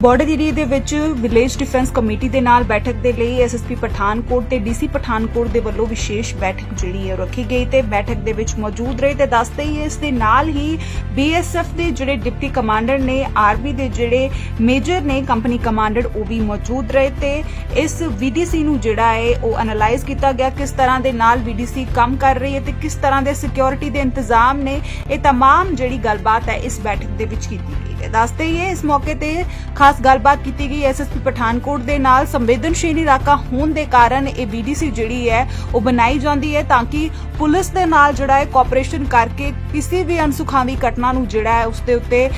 Border area ਦੇ ਵਿੱਚ village defence committee ਦੇ ਨਾਲ ਬੈਠਕ ਦੇ ਲਈ ਐਸਐਸਪੀ ਪਠਾਨਕੋਟ ਤੇ ਡੀਸੀ ਪਠਾਨਕੋਟ ਦੇ ਵੱਲੋਂ ਵਿਸ਼ੇਸ਼ ਬੈਠਕ ਜਿਹੜੀ ਹੈ ਉਹ ਰੱਖੀ ਗਈ ਤੇ ਬੈਠਕ ਦੇ ਵਿੱਚ ਮੌਜੂਦ ਰਹੇ ਤੇ ਦੱਸਦੇ ਹੀ ਇਸ ਦੇ ਨਾਲ ਹੀ ਬੀਐਸਐਫ ਦੇ ਜਿਹੜੇ ਡਿਪਟੀ ਕਮਾਂਡਰ ਨੇ ਆਰਮੀ ਦੇ ਜਿਹੜੇ ਮੇਜਰ ਨੇ ਕੰਪਨੀ ਕਮਾਂਡਰ ਉਹ ਵੀ ਮੌਜੂਦ ਰਹੇ ਤੇ ਇਸ ਵੀਡੀਸੀ ਨੂੰ ਜਿਹੜਾ ਹੈ ਉਹ ਐਨਾਲਾਈਜ਼ ਕੀਤਾ ਗਿਆ ਕਿਸ ਤਰ੍ਹਾਂ ਦੇ ਨਾਲ ਵੀਡੀਸੀ ਕੰਮ ਕਰ ਰਹੀ ਹੈ ਤੇ ਕਿਸ ਤਰ੍ਹਾਂ ਦੇ ਸਿਕਿਉਰਿਟੀ ਦੇ ਇੰਤਜ਼ਾਮ ਨੇ ਇਹ तमाम ਜਿਹੜੀ ਗੱਲਬਾਤ ਹੈ ਇਸ ਬੈਠਕ ਦੇ ਵਿੱਚ ਕੀਤੀ ਗਈ ਹੈ ਦੱਸਦੇ ਹੀ ਇਸ ਮੌਕੇ ਤੇ ਖਾਸ ਗੱਲਬਾਤ ਕੀਤੀ ਗਈ ਐਸਐਸਪੀ ਪਠਾਨਕੋਟ ਦੇ ਨਾਲ। ਸੰਵੇਦਨਸ਼ੀਲ ਇਲਾਕਾ ਹੋਣ ਦੇ ਕਾਰਨ ਇਹ ਬੀਡੀਸੀ ਜਿਹੜੀ ਹੈ, ਉਹ ਬਣਾਈ ਜਾਂਦੀ ਹੈ ਤਾਂ ਕਿ ਪੁਲਿਸ ਦੇ ਨਾਲ ਜਿਹੜਾ ਹੈ ਕੋਆਪਰੇਸ਼ਨ ਕਰਕੇ ਕਿਸੇ ਵੀ ਅਨਸੁਖਾਵੀ ਘਟਨਾ ਨੂੰ ਜਿਹੜਾ ਹੈ ਉਸ ਦੇ ਉੱਤੇ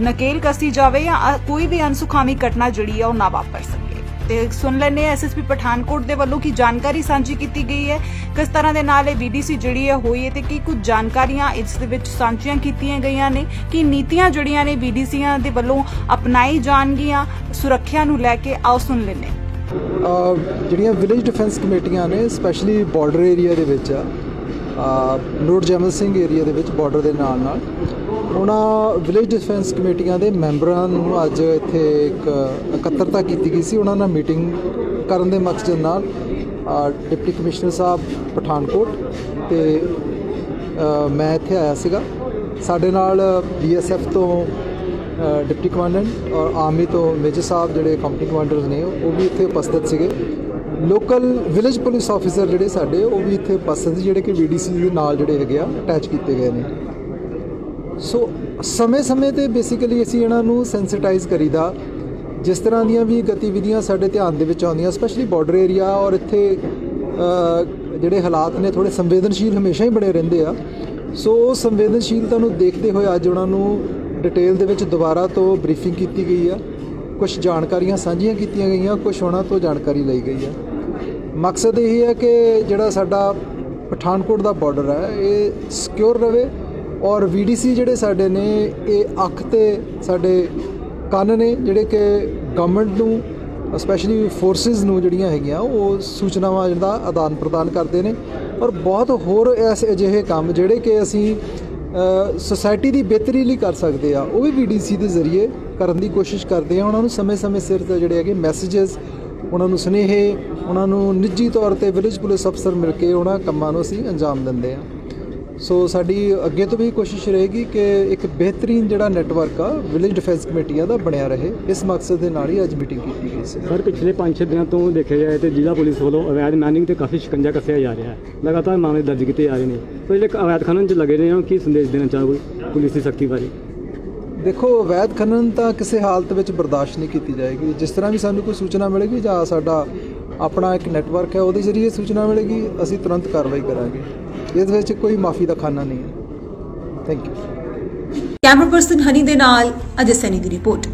ਨਕੇਲ ਕਸੀ ਜਾਵੇ ਜਾਂ ਕੋਈ ਵੀ ਅਨਸੁਖਾਵੀ ਘਟਨਾ ਜਿਹੜੀ ਹੈ ਉਹ ਨਾ ਵਾਪਰ ਸਕੇ। ਤੇ ਸੁਣ ਲੈਣੇ ਐਸਐਸਪੀ ਪਠਾਨਕੋਟ ਦੇ ਵੱਲੋਂ ਕੀ ਜਾਣਕਾਰੀ ਸਾਂਝੀ ਕੀਤੀ ਗਈ ਹੈ? ਕਿਸ ਤਰ੍ਹਾਂ ਦੇ ਨਾਲ ਇਹ ਵੀਡੀਸੀ ਜਿਹੜੀ ਹੈ ਹੋਈ ਹੈ ਤੇ ਕੀ ਕੁਝ ਜਾਣਕਾਰੀਆਂ ਇਸ ਦੇ ਵਿੱਚ ਸਾਂਝੀਆਂ ਕੀਤੀਆਂ ਗਈਆਂ ਨੇ? ਕਿ ਨੀਤੀਆਂ ਜਿਹੜੀਆਂ ਨੇ ਵੀਡੀਸੀਆਂ ਦੇ ਵੱਲੋਂ ਅਪਣਾਈ ਜਾਣਗੀਆਂ? ਸੁਰੱਖਿਆ ਨੂੰ ਲੈ ਕੇ ਆਓ ਸੁਣ ਲੈਣੇ ਜਿਹੜੀਆਂ ਵਿਲੇਜ ਡਿਫੈਂਸ ਕਮੇਟੀਆਂ ਨੇ ਸਪੈਸ਼ਲੀ ਬਾਰਡਰ ਏਰੀਆ ਦੇ ਵਿੱਚ ਆ ਨੋਟ ਜਮਲ ਸਿੰਘ ਏਰੀਆ ਦੇ ਵਿੱਚ ਬਾਰਡਰ ਦੇ ਨਾਲ ਨਾਲ ਉਹਨਾਂ ਵਿਲੇਜ ਡਿਫੈਂਸ ਕਮੇਟੀਆਂ ਦੇ ਮੈਂਬਰਾਂ ਨੂੰ ਅੱਜ ਇੱਥੇ ਇੱਕ ਇਕੱਤਰਤਾ ਕੀਤੀ ਗਈ ਸੀ। ਉਹਨਾਂ ਨਾਲ ਮੀਟਿੰਗ ਕਰਨ ਦੇ ਮਕਸਦ ਨਾਲ ਡਿਪਟੀ ਕਮਿਸ਼ਨਰ ਸਾਹਿਬ ਪਠਾਨਕੋਟ ਤੇ ਮੈਂ ਇੱਥੇ ਆਇਆ ਸੀਗਾ। ਸਾਡੇ ਨਾਲ ਬੀਐਸਐਫ ਤੋਂ ਡਿਪਟੀ ਕਮਾਂਡੈਂਟ ਔਰ ਆਰਮੀ ਤੋਂ ਮੇਜਰ ਸਾਹਿਬ ਜਿਹੜੇ ਕੰਪਨੀ ਕਮਾਂਡਰਸ ਨੇ, ਉਹ ਵੀ ਇੱਥੇ ਉਪਸਥਿਤ ਸੀਗੇ। ਲੋਕਲ ਵਿਲੇਜ ਪੁਲਿਸ ਆਫੀਸਰ ਜਿਹੜੇ ਸਾਡੇ, ਉਹ ਵੀ ਇੱਥੇ ਉਪਸਥਿਤ ਸੀ, ਜਿਹੜੇ ਕਿ ਵੀਡੀਸੀ ਦੇ ਨਾਲ ਜਿਹੜੇ ਹੈਗੇ ਆ ਅਟੈਚ ਕੀਤੇ ਗਏ ਨੇ। ਸੋ ਸਮੇਂ-ਸਮੇਂ ਤੇ ਬੇਸਿਕਲੀ ਅਸੀਂ ਇਹਨਾਂ ਨੂੰ ਸੈਂਸਿਟਾਈਜ਼ ਕਰੀਦਾ, ਜਿਸ ਤਰ੍ਹਾਂ ਦੀਆਂ ਵੀ ਗਤੀਵਿਧੀਆਂ ਸਾਡੇ ਧਿਆਨ ਦੇ ਵਿੱਚ ਆਉਂਦੀਆਂ ਸਪੈਸ਼ਲੀ ਬਾਰਡਰ ਏਰੀਆ ਔਰ ਇੱਥੇ ਜਿਹੜੇ ਹਾਲਾਤ ਨੇ ਥੋੜੇ ਸੰਵੇਦਨਸ਼ੀਲ ਹਮੇਸ਼ਾ ਹੀ ਬਣੇ ਰਹਿੰਦੇ ਆ। ਸੋ ਉਹ ਸੰਵੇਦਨਸ਼ੀਲਤਾ ਨੂੰ ਦੇਖਦੇ ਹੋਏ ਅੱਜ ਉਹਨਾਂ ਨੂੰ ਡਿਟੇਲ ਦੇ ਵਿੱਚ ਦੁਬਾਰਾ ਤੋਂ ਬਰੀਫਿੰਗ ਕੀਤੀ ਗਈ ਆ। ਕੁਝ ਜਾਣਕਾਰੀਆਂ ਸਾਂਝੀਆਂ ਕੀਤੀਆਂ ਗਈਆਂ ਕੁਝ ਉਹਨਾਂ ਤੋਂ ਜਾਣਕਾਰੀ ਲਈ ਗਈ ਆ। ਮਕਸਦ ਇਹ ਹੈ ਕਿ ਜਿਹੜਾ ਸਾਡਾ ਪਠਾਨਕੋਟ ਦਾ ਬਾਰਡਰ ਹੈ ਇਹ ਸਿਕਿਉਰ ਰਵੇ ਔਰ ਵੀਡੀਸੀ ਜਿਹੜੇ ਸਾਡੇ ਨੇ, ਇਹ ਅੱਖ ਤੇ ਸਾਡੇ ਕੰਨ ਨੇ, ਜਿਹੜੇ ਕਿ ਗਵਰਨਮੈਂਟ ਨੂੰ ਸਪੈਸ਼ਲੀ ਫੋਰਸਿਸ ਨੂੰ ਜਿਹੜੀਆਂ ਹੈਗੀਆਂ, ਉਹ ਸੂਚਨਾਵਾਂ ਦਾ ਆਦਾਨ ਪ੍ਰਦਾਨ ਕਰਦੇ ਨੇ। ਔਰ ਬਹੁਤ ਹੋਰ ਐਸੇ ਅਜਿਹੇ ਕੰਮ ਜਿਹੜੇ ਕਿ ਅਸੀਂ ਸੋਸਾਇਟੀ ਦੀ ਬਿਹਤਰੀ ਲਈ ਕਰ ਸਕਦੇ ਆ, ਉਹ ਵੀ ਵੀਡੀਸੀ ਦੇ ਜ਼ਰੀਏ ਕਰਨ ਦੀ ਕੋਸ਼ਿਸ਼ ਕਰਦੇ ਆ। ਉਹਨਾਂ ਨੂੰ ਸਮੇਂ-ਸਮੇਂ ਸਿਰ ਤੇ ਜਿਹੜੇ ਹੈਗੇ ਮੈਸੇजेस ਉਹਨਾਂ ਨੂੰ ਸੁਨੇਹੇ, ਉਹਨਾਂ ਨੂੰ ਨਿੱਜੀ ਤੌਰ ਤੇ ਵਿਲੇਜ ਪੁਲਿਸ ਅਫਸਰ ਮਿਲ ਕੇ ਉਹਨਾਂ ਕੰਮਾਂ ਨੂੰ ਅਸੀਂ ਅੰਜਾਮ ਦਿੰਦੇ ਆ। ਸੋ ਸਾਡੀ ਅੱਗੇ ਤੋਂ ਵੀ ਕੋਸ਼ਿਸ਼ ਰਹੇਗੀ ਕਿ ਇੱਕ ਬਿਹਤਰੀਨ ਜਿਹੜਾ ਨੈਟਵਰਕ ਆ ਵਿਲੇਜ ਡਿਫੈਂਸ ਕਮੇਟੀਆਂ ਦਾ ਬਣਿਆ ਰਹੇ। ਇਸ ਮਕਸਦ ਦੇ ਨਾਲ ਹੀ ਅੱਜ ਮੀਟਿੰਗ ਕੀਤੀ ਗਈ ਸੀ। ਸਰ ਪਿਛਲੇ 5-6 ਦਿਨਾਂ ਤੋਂ ਦੇਖਿਆ ਜਾਏ ਤੇ ਜ਼ਿਲ੍ਹਾ ਪੁਲਿਸ ਵੱਲੋਂ ਅਵੈਧ ਮੈਨਿੰਗ ਤੇ ਕਾਫੀ ਸ਼ਿਕੰਜਾ ਕੱਸਿਆ ਜਾ ਰਿਹਾ ਹੈ। ਲਗਾਤਾਰ ਮਾਮਲੇ ਦਰਜ ਕੀਤੇ ਜਾ ਰਹੇ ਨੇ। ਸੋ ਜਿਹੜੇ ਅਵੈਧ ਖਨਨ 'ਚ ਲੱਗੇ ਨੇ ਉਹ ਕੀ ਸੰਦੇਸ਼ ਦੇਣਾ ਚਾਹੋਗੇ ਪੁਲਿਸ ਦੀ ਸਖਤੀ ਬਾਰੇ? ਦੇਖੋ ਅਵੈਧ ਖਨਨ ਤਾਂ ਕਿਸੇ ਹਾਲਤ ਵਿੱਚ ਬਰਦਾਸ਼ਤ ਨਹੀਂ ਕੀਤੀ ਜਾਏਗੀ। ਜਿਸ ਤਰ੍ਹਾਂ ਵੀ ਸਾਨੂੰ ਕੋਈ ਸੂਚਨਾ ਮਿਲੇਗੀ ਜਾਂ ਸਾਡਾ ਆਪਣਾ ਇੱਕ ਨੈਟਵਰਕ ਹੈ ਉਹਦੇ ਜ਼ਰੀਏ ਸੂਚਨਾ ਮਿਲੇਗੀ ਅਸੀਂ ਤੁਰੰਤ ਕਾਰਵਾਈ ਕਰਾਂਗੇ। ਇਸ ਵਿੱਚ ਕੋਈ ਮਾਫੀ ਦਾ ਖਾਨਾ ਨਹੀਂ ਹੈ। Thank you camera person Honey ਦੇ ਨਾਲ ਅਜੇ ਸੈਨੀ ਦੀ ਰਿਪੋਰਟ।